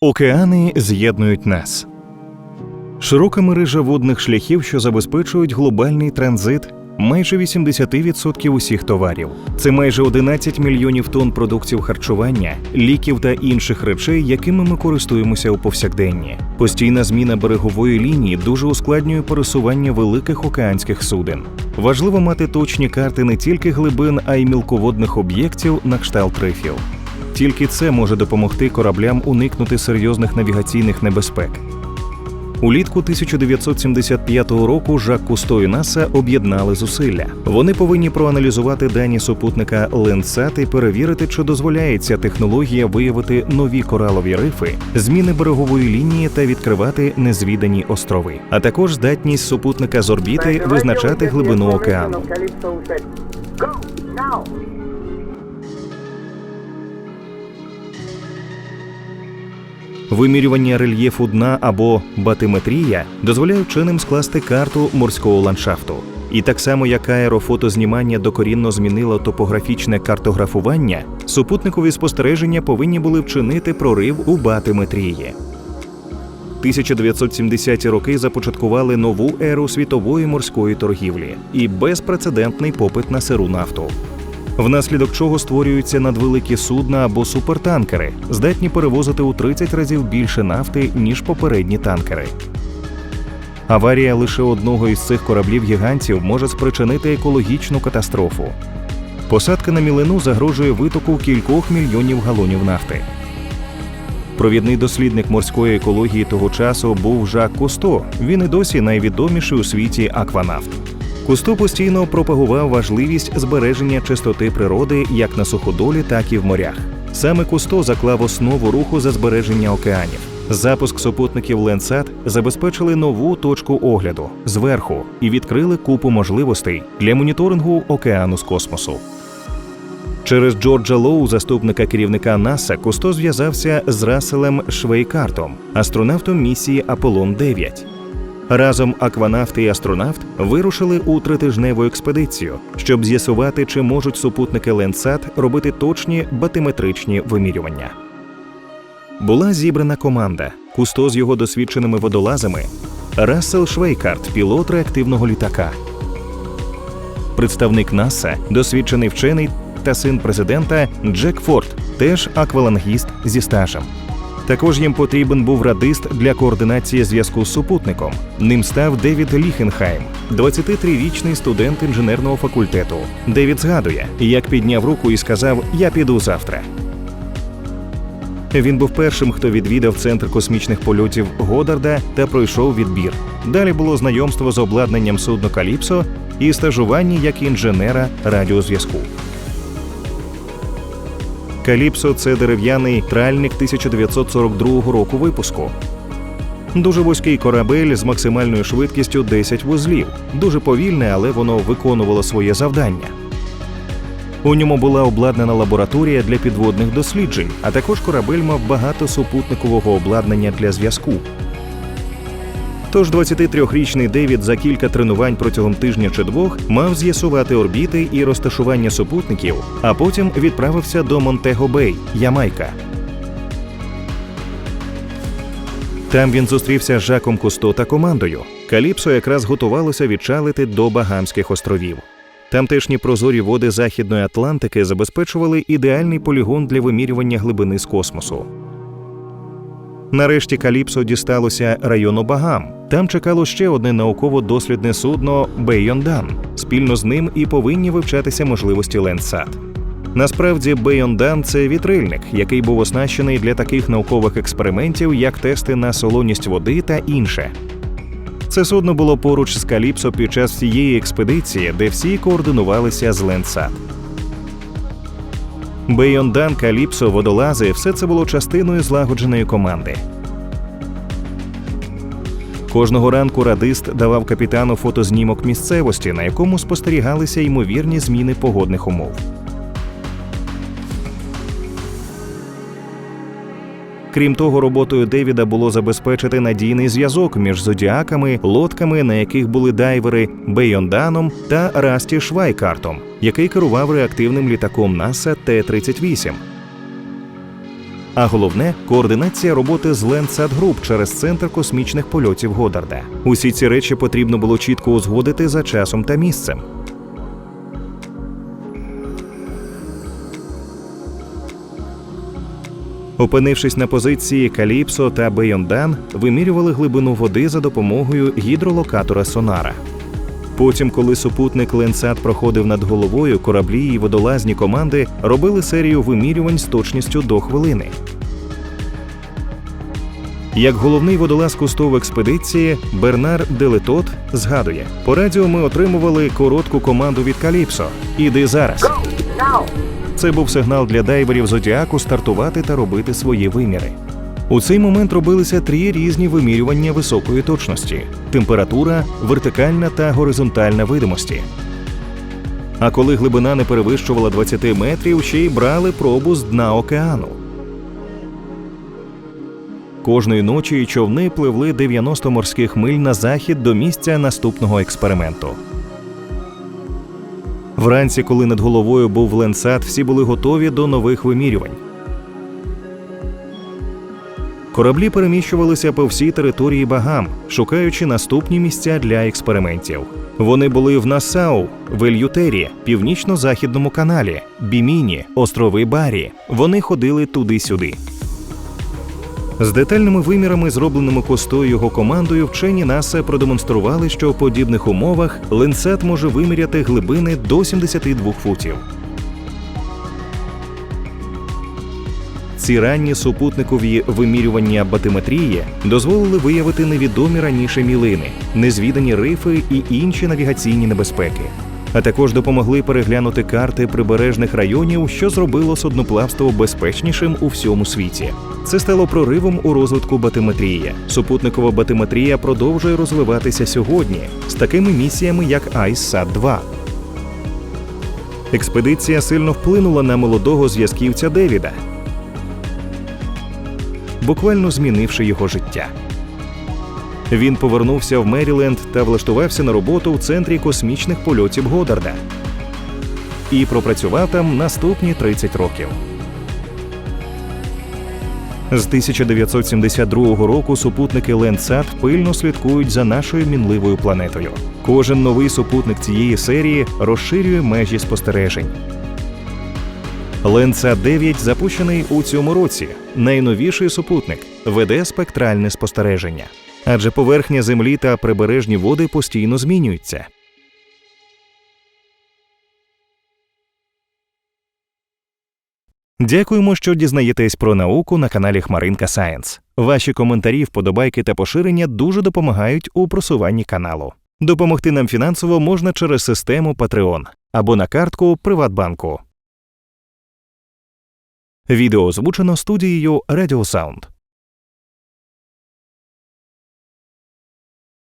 Океани з'єднують нас. Широка мережа водних шляхів, що забезпечують глобальний транзит майже 80% усіх товарів. Це майже 11 мільйонів тонн продуктів харчування, ліків та інших речей, якими ми користуємося у повсякденні. Постійна зміна берегової лінії дуже ускладнює пересування великих океанських суден. Важливо мати точні карти не тільки глибин, а й мілководних об'єктів на кшталт рифів. Тільки це може допомогти кораблям уникнути серйозних навігаційних небезпек. Улітку 1975 року Жак Кусто і НАСА об'єднали зусилля. Вони повинні проаналізувати дані супутника Landsat і перевірити, чи дозволяє ця технологія виявити нові коралові рифи, зміни берегової лінії та відкривати незвідані острови, а також здатність супутника з орбіти визначати глибину океану. Вимірювання рельєфу дна або батиметрія дозволяє вченим скласти карту морського ландшафту. І так само як аерофотознімання докорінно змінило топографічне картографування, супутникові спостереження повинні були вчинити прорив у батиметрії. 1970-ті роки започаткували нову еру світової морської торгівлі і безпрецедентний попит на сиру нафту внаслідок чого створюються надвеликі судна або супертанкери, здатні перевозити у 30 разів більше нафти, ніж попередні танкери. Аварія лише одного із цих кораблів гігантів може спричинити екологічну катастрофу. Посадка на мілину загрожує витоку кількох мільйонів галонів нафти. Провідний дослідник морської екології того часу був Жак Кусто. Він і досі найвідоміший у світі акванавт. Кусто постійно пропагував важливість збереження чистоти природи як на суходолі, так і в морях. Саме Кусто заклав основу руху за збереження океанів. Запуск супутників Ленсат забезпечили нову точку огляду зверху і відкрили купу можливостей для моніторингу океану з космосу. Через Джорджа Лоу, заступника керівника НАСА, Кусто зв'язався з Расселем Швейкартом, астронавтом місії Аполлон 9 Разом акванавт і астронавт вирушили у тритижневу експедицію, щоб з'ясувати, чи можуть супутники Ленсат робити точні батиметричні вимірювання. Була зібрана команда Кусто з його досвідченими водолазами, Рассел Швейкарт, пілот реактивного літака, представник НАСА, досвідчений вчений та син президента Джек Форд, теж аквалангіст зі стажем. Також їм потрібен був радист для координації зв'язку з супутником. Ним став Девід Ліхенхайм, 23-річний студент інженерного факультету. Девід згадує, як підняв руку і сказав: Я піду завтра. Він був першим, хто відвідав центр космічних польотів Годарда та пройшов відбір. Далі було знайомство з обладнанням судно Каліпсо і стажування як інженера радіозв'язку. Каліпсо це дерев'яний тральник 1942 року випуску. Дуже вузький корабель з максимальною швидкістю 10 вузлів. Дуже повільне, але воно виконувало своє завдання. У ньому була обладнана лабораторія для підводних досліджень, а також корабель мав багато супутникового обладнання для зв'язку. Тож 23-річний Девід за кілька тренувань протягом тижня чи двох мав з'ясувати орбіти і розташування супутників, а потім відправився до Монтего Бей, Ямайка. Там він зустрівся з Жаком Кусто та командою. Каліпсо якраз готувалося відчалити до Багамських островів. Тамтешні прозорі води Західної Атлантики забезпечували ідеальний полігон для вимірювання глибини з космосу. Нарешті Каліпсо дісталося району Багам. Там чекало ще одне науково-дослідне судно Бейондан. Спільно з ним і повинні вивчатися можливості Ленсат. Насправді, Бейондан це вітрильник, який був оснащений для таких наукових експериментів, як тести на солоність води та інше. Це судно було поруч з Каліпсо під час всієї експедиції, де всі координувалися з Ленсат. Бейондан, Каліпсо, водолази все це було частиною злагодженої команди. Кожного ранку радист давав капітану фотознімок місцевості, на якому спостерігалися ймовірні зміни погодних умов. Крім того, роботою Девіда було забезпечити надійний зв'язок між зодіаками, лодками, на яких були дайвери Бейонданом та Расті Швайкартом, який керував реактивним літаком НАСА Т-38. А головне координація роботи з Group через центр космічних польотів Годарда. Усі ці речі потрібно було чітко узгодити за часом та місцем. Опинившись на позиції Каліпсо та Бейондан, вимірювали глибину води за допомогою гідролокатора Сонара. Потім, коли супутник Ленсат проходив над головою, кораблі і водолазні команди робили серію вимірювань з точністю до хвилини. Як головний водолаз кустов експедиції Бернар Делетот згадує: по радіо ми отримували коротку команду від Каліпсо. Іди зараз. Це був сигнал для дайверів зодіаку стартувати та робити свої виміри. У цей момент робилися три різні вимірювання високої точності: температура, вертикальна та горизонтальна видимості. А коли глибина не перевищувала 20 метрів, ще й брали пробу з дна океану. Кожної ночі човни пливли 90 морських миль на захід до місця наступного експерименту. Вранці, коли над головою був ленсат, всі були готові до нових вимірювань. Кораблі переміщувалися по всій території Багам, шукаючи наступні місця для експериментів. Вони були в Нассау, в Ельютері, Північно-Західному каналі, Біміні, острови Барі. Вони ходили туди-сюди. З детальними вимірами, зробленими костою його командою, вчені НАСА продемонстрували, що в подібних умовах Ленсет може виміряти глибини до 72 футів. Ці ранні супутникові вимірювання батиметрії дозволили виявити невідомі раніше мілини, незвідані рифи і інші навігаційні небезпеки. А також допомогли переглянути карти прибережних районів, що зробило судноплавство безпечнішим у всьому світі. Це стало проривом у розвитку батиметрії. Супутникова батиметрія продовжує розвиватися сьогодні з такими місіями, як ICESat 2 Експедиція сильно вплинула на молодого зв'язківця Девіда, буквально змінивши його життя. Він повернувся в Меріленд та влаштувався на роботу в центрі космічних польотів Годарда і пропрацював там наступні 30 років. З 1972 року супутники Landsat пильно слідкують за нашою мінливою планетою. Кожен новий супутник цієї серії розширює межі спостережень. Ленца 9 запущений у цьому році. Найновіший супутник веде спектральне спостереження, адже поверхня Землі та прибережні води постійно змінюються. Дякуємо, що дізнаєтесь про науку на каналі Хмаринка Сайенс. Ваші коментарі, вподобайки та поширення дуже допомагають у просуванні каналу. Допомогти нам фінансово можна через систему Patreon або на картку Приватбанку. Відео озвучено студією Radio Sound.